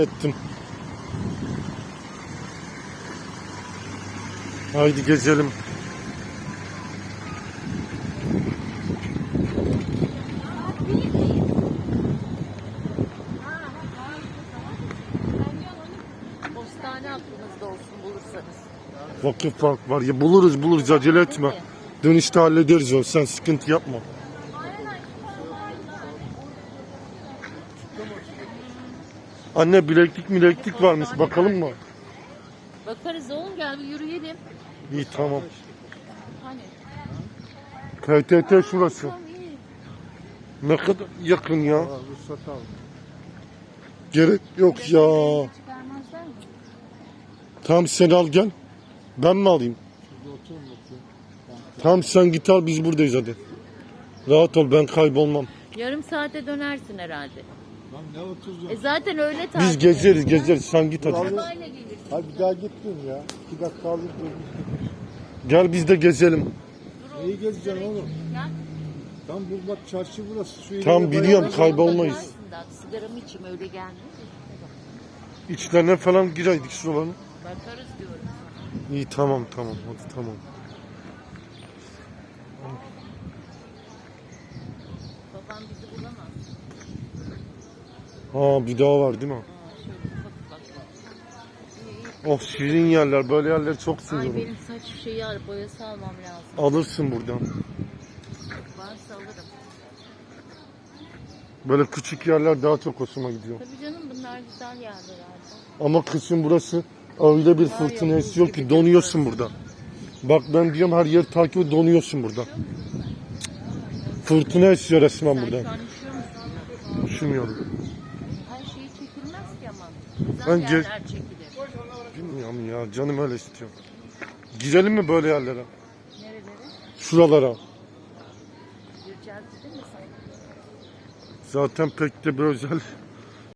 ettim. Haydi gezelim. Vakıf park var ya buluruz buluruz acele etme. Dönüşte hallederiz o sen sıkıntı yapma. Anne bileklik bileklik varmış bakalım mı? Bakarız oğlum gel bir yürüyelim. İyi tamam. Hani? PTT şurası. Tamam iyi. Ne kadar yakın ya. Ruhsat al. Gerek yok ya. Çıkarmazlar mı? Tamam sen al gel. Ben mi alayım? Şurada oturun bakayım. Tamam sen git al biz buradayız hadi. Rahat ol ben kaybolmam. Yarım saate dönersin herhalde. Lan ne oturacaksın? E zaten öyle tatil. Biz gezeriz gezeriz sen git hadi. Arabayla gelirsin. Hadi bir daha gittin ya. İki dakika alayım. Gel biz de gezelim. Neyi gezeceksin oğlum? Gel. Tam bu bak çarşı burası. Şu bayağı- biliyorum. kaybolmayız. Bakarsın da, Sigaramı içim öyle gelmiyor. İçlerine falan gireydik şuraların. Bakarız diyorum. İyi tamam tamam hadi tamam. Ha bir daha var değil mi? Oh şirin yerler böyle yerleri çok Ay seviyorum. benim saç şeyi ar- boyası almam lazım. Alırsın buradan. Varsa alırım. Böyle küçük yerler daha çok hoşuma gidiyor. Tabii canım bunlar güzel yerler herhalde. Ama kışın burası öyle bir fırtına esiyor ki donuyorsun burada. Bak ben diyorum her yer takip et donuyorsun burada. Fırtına esiyor resmen Sen şu burada. an üşüyor musun? Üşümüyorum. Her şey çekilmez ki ama. Güzel Ben yerler çekilir. Bilmiyorum ya canım öyle istiyor. Girelim mi böyle yerlere? Nerelere? Şuralara. Gireceğiz değil mi sen? Zaten pek de bir özel